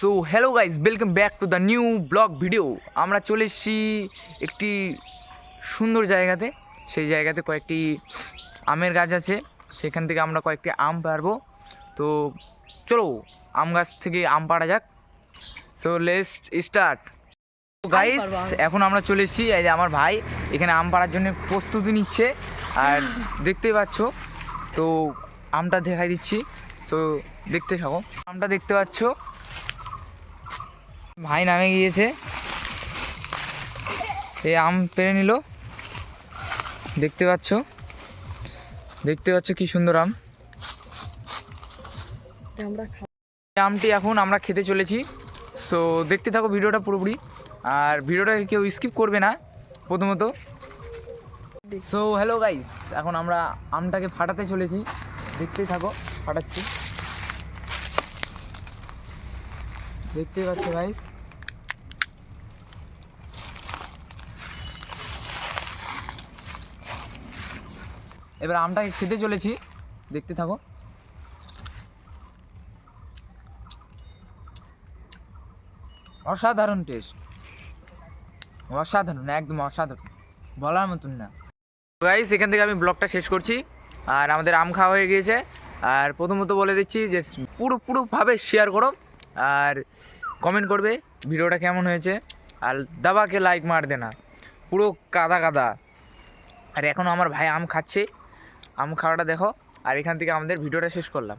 So hello guys welcome back to the new blog video আমরা চলে এসেছি একটি সুন্দর জায়গাতে। সেই জায়গাতে কয়েকটি আমের গাছ আছে। সেখান থেকে আমরা কয়েকটি আম পারব তো চলো আম গাছ থেকে আম পাড়া যাক। সো লেস্ট স্টার্ট গাইস এখন আমরা চলে এসেছি। এই যে আমার ভাই এখানে আম পাড়ার জন্য প্রস্তুতি নিচ্ছে। আর দেখতেই পাচ্ছ তো আমটা দেখাই দিচ্ছি। সো দেখতে থাকো। আমটা দেখতে পাচ্ছ ভাই নামে গিয়েছে। সে আম পেরে নিল। দেখতে পাচ্ছ? দেখতে পাচ্ছ কি সুন্দর আম? আমটি এখন আমরা খেতে চলেছি। সো দেখতে থাকো ভিডিওটা পুরোপুরি। আর ভিডিওটা কেউ স্কিপ করবে না প্রথমত। সো হ্যালো গাইস এখন আমরা আমটাকে ফাটাতে চলেছি। দেখতেই থাকো ফাটাচ্ছি। দেখতেই পাচ্ছ গাইস এবার আমটাকে খেতে চলেছি। দেখতে থাকো। অসাধারণ টেস্ট অসাধারণ, একদম অসাধারণ। বলার মতন না। গাইস এখান থেকে আমি ব্লগটা শেষ করছি। আর আমাদের আম খাওয়া হয়ে গিয়েছে। আর প্রথমত বলে দিচ্ছি যে পুরো পুরোভাবে শেয়ার করো। আর কমেন্ট করবে ভিডিওটা কেমন হয়েছে। আর দাবাকে লাইক মার দে না। পুরো কাদা কাদা। আর এখনও আমার ভাই আম খাচ্ছে। আম খাওয়াটা দেখো। আর এখান থেকে আমাদের ভিডিওটা শেষ করলাম।